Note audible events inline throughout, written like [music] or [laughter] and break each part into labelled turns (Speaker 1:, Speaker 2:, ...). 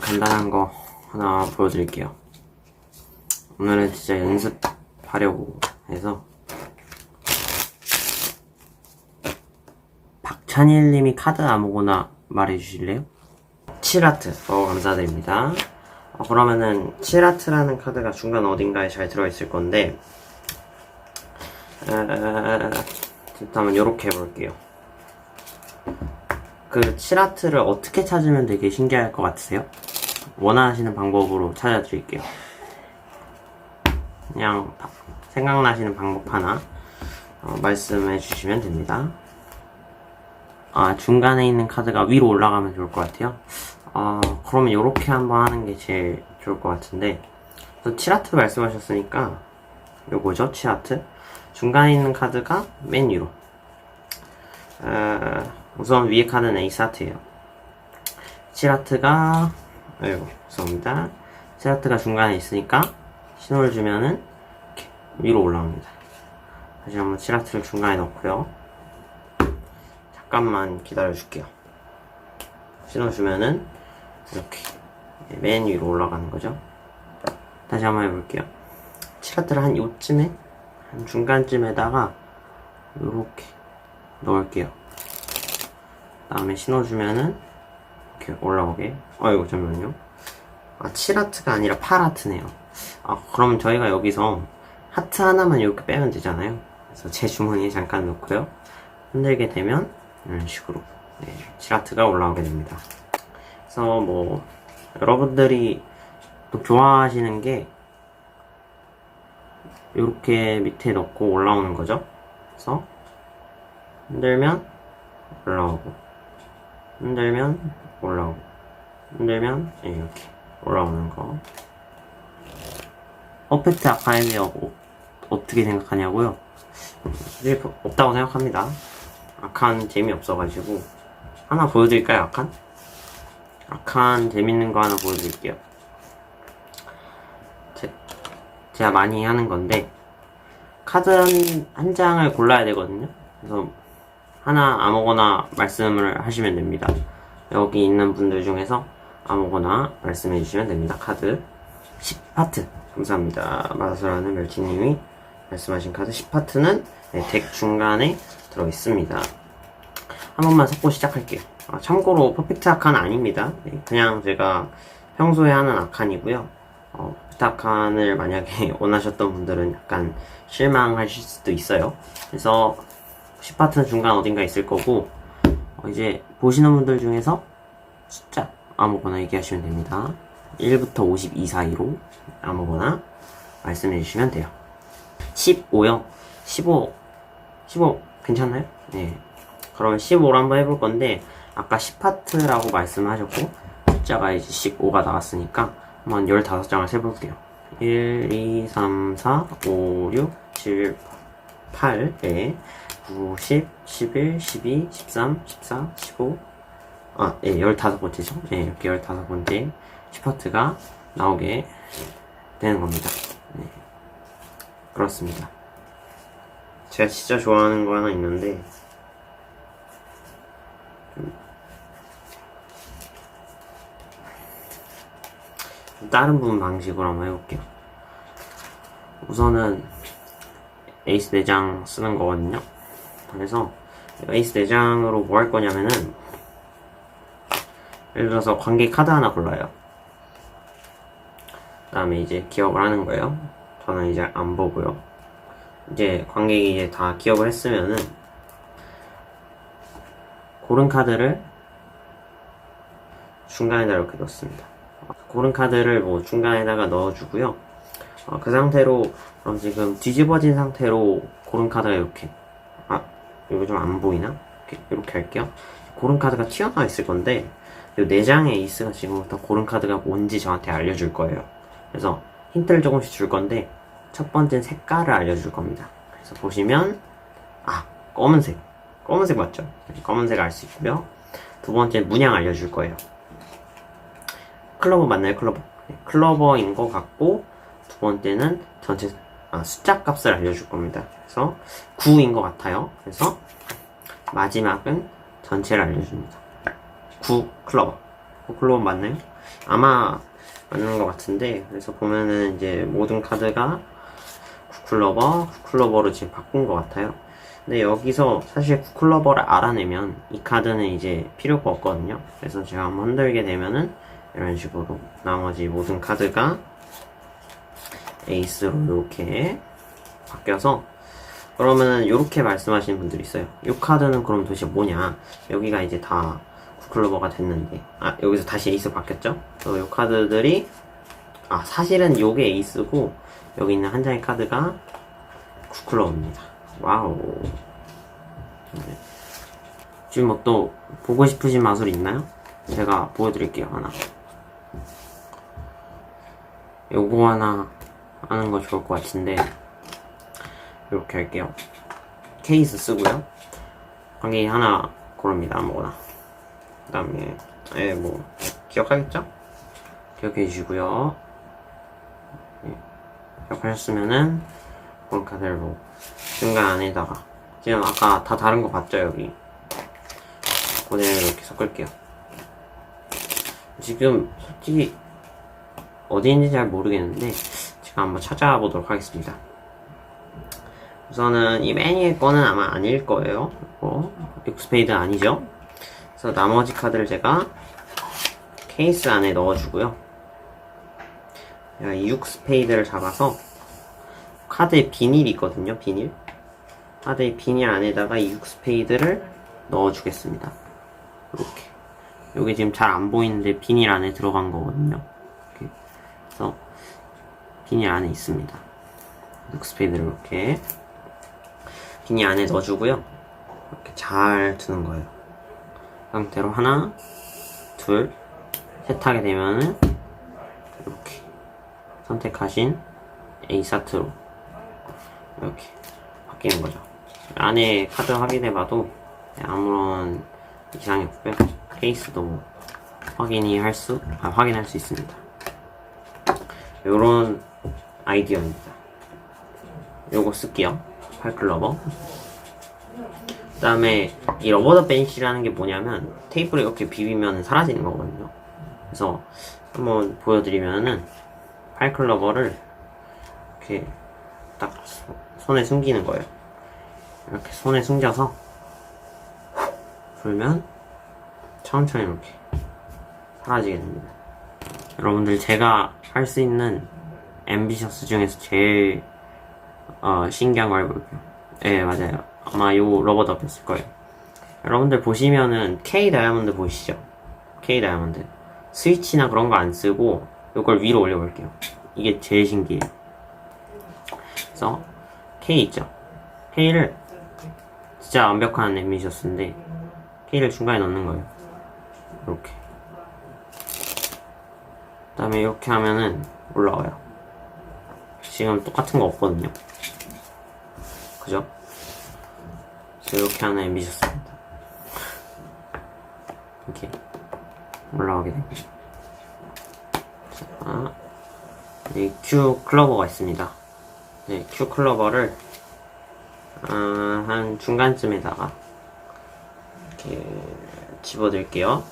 Speaker 1: 간단한 거 하나 보여드릴게요. 오늘은 진짜 연습하려고 해서 박찬일님이 카드 아무거나 말해주실래요? 7아트어 감사드립니다. 어, 그러면은 7아트라는 카드가 중간 어딘가에 잘 들어있을 건데 에... 일단은 이렇게 해볼게요. 그 칠아트를 어떻게 찾으면 되게 신기할 것 같으세요? 원하시는 방법으로 찾아드릴게요. 그냥 생각나시는 방법 하나 어, 말씀해 주시면 됩니다. 아 중간에 있는 카드가 위로 올라가면 좋을 것 같아요. 아 그러면 이렇게 한번 하는 게 제일 좋을 것 같은데 또 칠아트 말씀하셨으니까 요거죠 칠아트 중간에 있는 카드가 맨 위로 어, 우선 위에 칸은 에이스하트예요. 7하트가 아이고 죄송합니다. 7하트가 중간에 있으니까 신호를 주면은 위로 올라옵니다. 다시 한번 7하트를 중간에 넣고요. 잠깐만 기다려줄게요. 신호 주면은 이렇게 맨 위로 올라가는 거죠. 다시 한번 해볼게요. 7하트를한 요쯤에 한 중간쯤에다가 이렇게 넣을게요. 다음에 신어주면은 이렇게 올라오게 아이고 잠시만요 아 7하트가 아니라 8하트네요 아 그럼 저희가 여기서 하트 하나만 이렇게 빼면 되잖아요 그래서 제 주머니에 잠깐 넣고요 흔들게 되면 이런 식으로 네, 7하트가 올라오게 됩니다 그래서 뭐 여러분들이 또 좋아하시는 게 이렇게 밑에 넣고 올라오는 거죠 그래서 흔들면 올라오고 흔들면 올라오고 흔들면 이렇게 올라오는 거 어펙트 아카데미 어, 어떻게 생각하냐고요? 없다고 생각합니다 아칸 재미없어가지고 하나 보여드릴까요 아칸? 아칸 재밌는 거 하나 보여드릴게요 제, 제가 많이 하는 건데 카드 한, 한 장을 골라야 되거든요 그래서 하나 아무거나 말씀을 하시면 됩니다. 여기 있는 분들 중에서 아무거나 말씀해 주시면 됩니다. 카드 10파트 감사합니다. 마술하는 멸치님이 말씀하신 카드 10파트는 네, 덱 중간에 들어 있습니다. 한 번만 섞고 시작할게요. 아, 참고로 퍼펙트 아칸 아닙니다. 네, 그냥 제가 평소에 하는 아칸이고요. 어, 퍼펙트 아칸을 만약에 [laughs] 원하셨던 분들은 약간 실망하실 수도 있어요. 그래서 1 0파트 중간 어딘가 있을 거고 어, 이제 보시는 분들 중에서 숫자 아무거나 얘기하시면 됩니다. 1부터 52 사이로 아무거나 말씀해 주시면 돼요. 15요. 15. 15 괜찮나요? 네. 그럼 15로 한번 해볼 건데 아까 10파트라고 말씀하셨고 숫자가 이제 15가 나왔으니까 한번 15장을 세볼게요. 1, 2, 3, 4, 5, 6, 7, 8, 8에 9, 10, 11, 12, 13, 14, 15. 아, 예, 15번째죠. 예, 이렇게 15번째 시파트가 나오게 되는 겁니다. 네. 그렇습니다. 제가 진짜 좋아하는 거 하나 있는데, 다른 부분 방식으로 한번 해볼게요. 우선은 에이스 내장 쓰는 거거든요. 그래서 에이스 내장으로 뭐 할 거냐면은 예를 들어서 관계 카드 하나 골라요. 그 다음에 이제 기억을 하는 거예요. 저는 이제 안 보고요. 이제 관객이 이제 다 기억을 했으면은 고른 카드를 중간에다 이렇게 넣습니다. 고른 카드를 뭐 중간에다가 넣어주고요. 어, 그 상태로 그럼 지금 뒤집어진 상태로 고른 카드가 이렇게 이거 좀 안 보이나? 이렇게, 할게요. 고른 카드가 튀어나와 있을 건데 그 내장에있어가지고더 고른 카드가 뭔지 저한테 알려줄 거예요. 그래서 힌트를 조금씩 줄 건데 첫 번째는 색깔을 알려줄 겁니다. 그래서 보시면 아 검은색 검은색 맞죠? 검은색 알 수 있고요. 두 번째 는 문양 알려줄 거예요. 클로버 맞나요? 클로버. 클러버. 네, 클로버인 것 같고 두 번째는 전체 아, 숫자 값을 알려줄 겁니다. 그래서 9인 것 같아요. 그래서 마지막은 전체를 알려줍니다. 9클로버9클로버 어, 맞나요? 아마 맞는 것 같은데 그래서 보면은 이제 모든 카드가 9클로버9클로버로 지금 바꾼 것 같아요. 근데 여기서 사실 9클로버를 알아내면 이 카드는 이제 필요가 없거든요. 그래서 제가 한번 흔들게 되면은 이런 식으로 나머지 모든 카드가 에이스로 이렇게 바뀌어서 그러면은 이렇게 말씀하시는 분들이 있어요. 이 카드는 그럼 도대체 뭐냐? 여기가 이제 다쿠클로버가 됐는데 아 여기서 다시 에이스 바뀌었죠? 그래서 이 카드들이 아 사실은 요게 에이스고 여기 있는 한 장의 카드가 쿠클로버입니다 와우. 네. 지금 뭐 또 보고 싶으신 마술 있나요? 제가 보여드릴게요 하나. 요거 하나 하는 거 좋을 것 같은데 이렇게 할게요 케이스 쓰고요 거기 하나 고릅니다 아무거나 그 다음에 예뭐 기억하겠죠? 기억해 주시고요 예, 기억하셨으면은 그런 카드로 뭐, 중간 안에다가 지금 아까 다 다른 거 봤죠 여기 그대로 이렇게 섞을게요 지금 솔직히 어디있는지잘 모르겠는데 제가 한번 찾아보도록 하겠습니다. 우선은 이 매니의 거는 아마 아닐 거예요. 어, 익스페이드 아니죠? 그래서 나머지 카드를 제가 케이스 안에 넣어주고요. 제가 이 6스페이드를 잡아서 카드에 비닐이 있거든요, 비닐. 카드에 비닐 안에다가 이 6스페이드를 넣어주겠습니다. 이렇게. 여기 지금 잘 안 보이는데 비닐 안에 들어간 거거든요. 비니 안에 있습니다. 넉스페이드를 이렇게 비니 안에 넣어주고요. 이렇게 잘 두는 거예요. 상태로 하나, 둘, 셋 하게 되면은 이렇게 선택하신 A사트로 이렇게 바뀌는 거죠. 안에 카드 확인해봐도 네, 아무런 이상이 없고요. 케이스도 확인이 할 수, 아, 확인할 수 있습니다. 이런 아이디어입니다. 요거 쓸게요. 팔클러버. 그 다음에 이 러버더 벤치라는 게 뭐냐면 테이프를 이렇게 비비면 사라지는 거거든요. 그래서 한번 보여드리면은 팔클러버를 이렇게 딱 손에 숨기는 거예요. 이렇게 손에 숨겨서 불면 천천히 이렇게 사라지게 됩니다. 여러분들 제가 할 수 있는 앰비셔스 중에서 제일 어, 신기한 걸 알고 있고요. 네, 맞아요. 아마 요 러버 답했을 거예요. 여러분들 보시면은 K 다이아몬드 보이시죠? K 다이아몬드. 스위치나 그런 거 안 쓰고 요걸 위로 올려볼게요. 이게 제일 신기해요. 그래서 K 있죠? K를 진짜 완벽한 앰비셔스인데 K를 중간에 넣는 거예요. 이렇게. 그 다음에 이렇게 하면은 올라와요. 지금 똑같은 거 없거든요. 그죠? 그래서 이렇게 하나 에 미셨습니다. 이렇게 올라가게 됩니다. 자, 이 Q 클러버가 있습니다. 네, Q 클러버를 어, 한 중간쯤에다가 이렇게 집어들게요.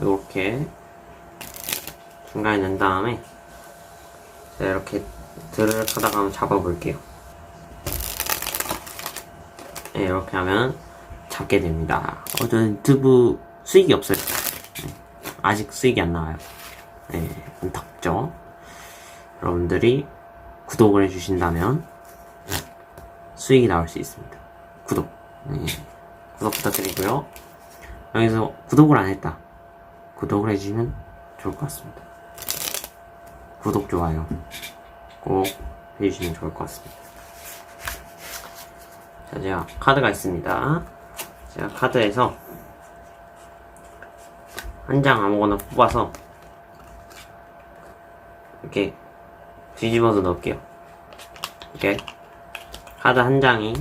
Speaker 1: 이렇게 중간에 넣은 다음에 네, 이렇게 드르륵 하다가 한번 잡아볼게요. 네, 이렇게 하면 잡게 됩니다. 어, 저는 유튜브 수익이 없어요. 네, 아직 수익이 안 나와요. 네, 안타깝죠? 여러분들이 구독을 해주신다면 수익이 나올 수 있습니다. 구독. 네, 구독 부탁드리고요. 여기서 구독을 안 했다. 구독을 해주시면 좋을 것 같습니다. 구독, 좋아요 꼭 해주시면 좋을 것 같습니다. 자, 제가 카드가 있습니다. 제가 카드에서 한 장 아무거나 뽑아서 이렇게 뒤집어서 넣을게요. 이렇게 카드 한 장이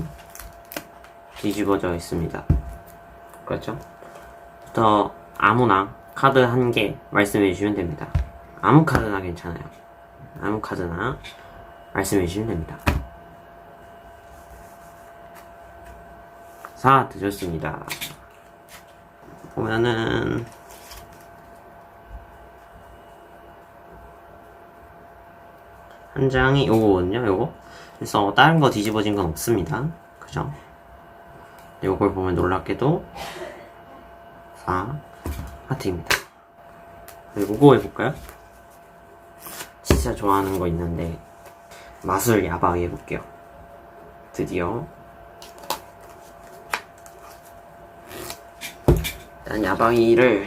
Speaker 1: 뒤집어져 있습니다. 그렇죠? 부터 아무나 카드 한 개 말씀해 주시면 됩니다. 아무 카드나 괜찮아요. 아무 카드나 말씀해 주시면 됩니다. 4 드셨습니다. 보면은 한 장이 요거거든요, 요거. 그래서 다른 거 뒤집어진 건 없습니다. 그죠? 요걸 보면 놀랍게도 4 하트입니다. 요거 해볼까요? 진짜 좋아하는 거 있는데 맛을 야박 해볼게요 드디어 일단 야방이를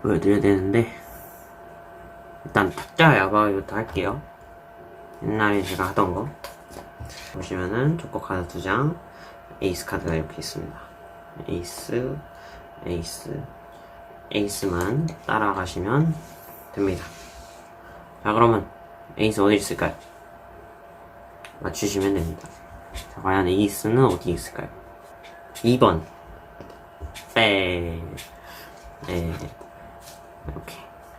Speaker 1: 보여드려야 되는데 일단 탁자 야방이부터 할게요 옛날에 제가 하던 거 보시면은 조커 카드 두장 에이스 카드가 이렇게 있습니다 에이스 에이스 에이스만 따라가시면 됩니다. 자 그러면 에이스 어디 있을까요? 맞추시면 됩니다. 자 과연 에이스는 어디 있을까요? 2번 뺑 네.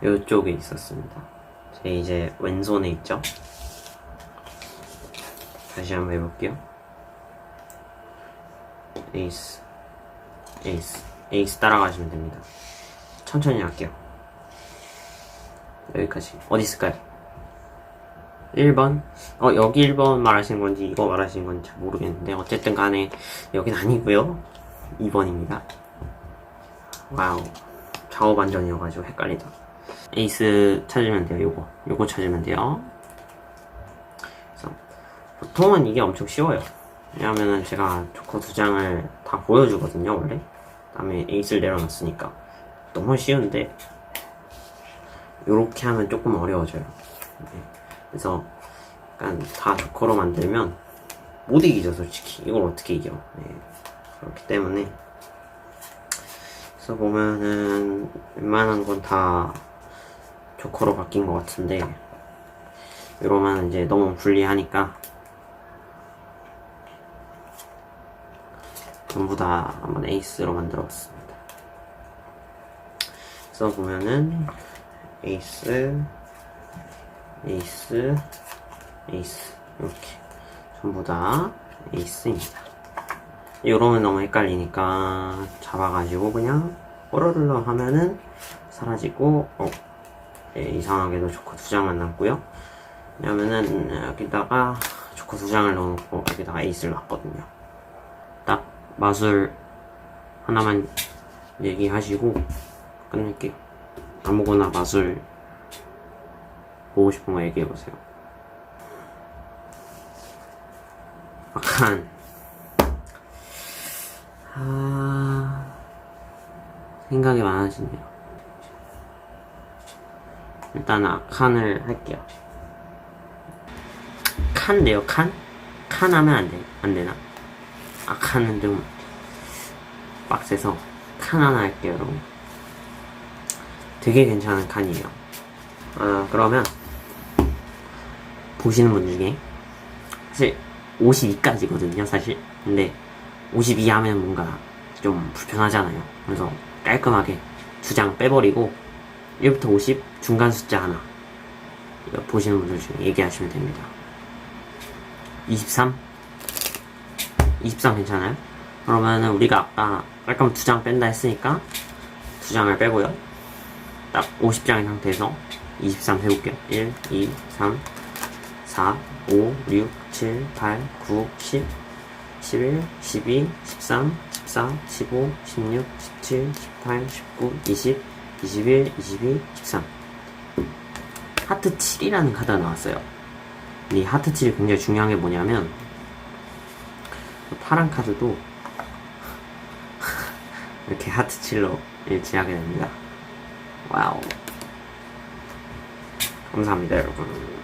Speaker 1: 이렇게 이쪽에 있었습니다. 제 이제 왼손에 있죠? 다시 한번 해볼게요. 에이스 에이스 에이스 따라가시면 됩니다. 천천히 할게요. 여기까지 어디 있을까요? 1번 어 여기 1번 말하시는 건지 이거 말하시는 건지 잘 모르겠는데 어쨌든 간에 여긴 아니고요 2번입니다 와우 좌우 반전이어가지고 헷갈리다 에이스 찾으면 돼요 요거 요거 찾으면 돼요 그래서 보통은 이게 엄청 쉬워요 왜냐면은 제가 조커 두 장을 다 보여주거든요 원래 그 다음에 에이스를 내려놨으니까 너무 쉬운데 이렇게 하면 조금 어려워져요. 네. 그래서 약간 다 조커로 만들면 못 이기죠, 솔직히. 이걸 어떻게 이겨? 네. 그렇기 때문에 그래서 보면은 웬만한 건 다 조커로 바뀐 것 같은데 이러면 이제 너무 불리하니까 전부 다 한번 에이스로 만들어 봤습니다. 그래서 보면은 에이스 에이스 에이스 이렇게 전부 다 에이스입니다 이러면 너무 헷갈리니까 잡아가지고 그냥 뽀로로로 하면은 사라지고 어 예, 이상하게도 조커 두 장만 남고요 왜냐면은 어, 여기다가 조커 두 장을 넣어놓고 여기다가 에이스를 놨거든요 딱 마술 하나만 얘기하시고 끝낼게요 아무거나 맛을 보고 싶은 거 얘기해 보세요. 막한 아 생각이 많아지네요. 일단 악한을 아, 할게요. 칸데요, 칸? 칸 하면 안 돼. 안 되나? 악한은 아, 좀 빡세서 칸 하나 할게요, 여러분. 되게 괜찮은 칸이에요. 아, 그러면 보시는 분 중에 사실 52까지거든요, 사실. 근데 52 하면 뭔가 좀 불편하잖아요. 그래서 깔끔하게 두 장 빼버리고 1부터 50 중간 숫자 하나 보시는 분들 중에 얘기하시면 됩니다. 23? 23 괜찮아요? 그러면은 우리가 아까 깔끔 두 장 뺀다 했으니까 두 장을 빼고요. 딱 50장인 상태에서 23 해볼게요. 1, 2, 3, 4, 5, 6, 7, 8, 9, 10, 11, 12, 13, 14, 15, 16, 17, 18, 19, 20, 21, 22, 13. 하트 7이라는 카드가 나왔어요. 이 하트 7이 굉장히 중요한 게 뭐냐면, 파란 카드도 [laughs] 이렇게 하트 7로 일치하게 됩니다. 와우. 감사합니다, 여러분.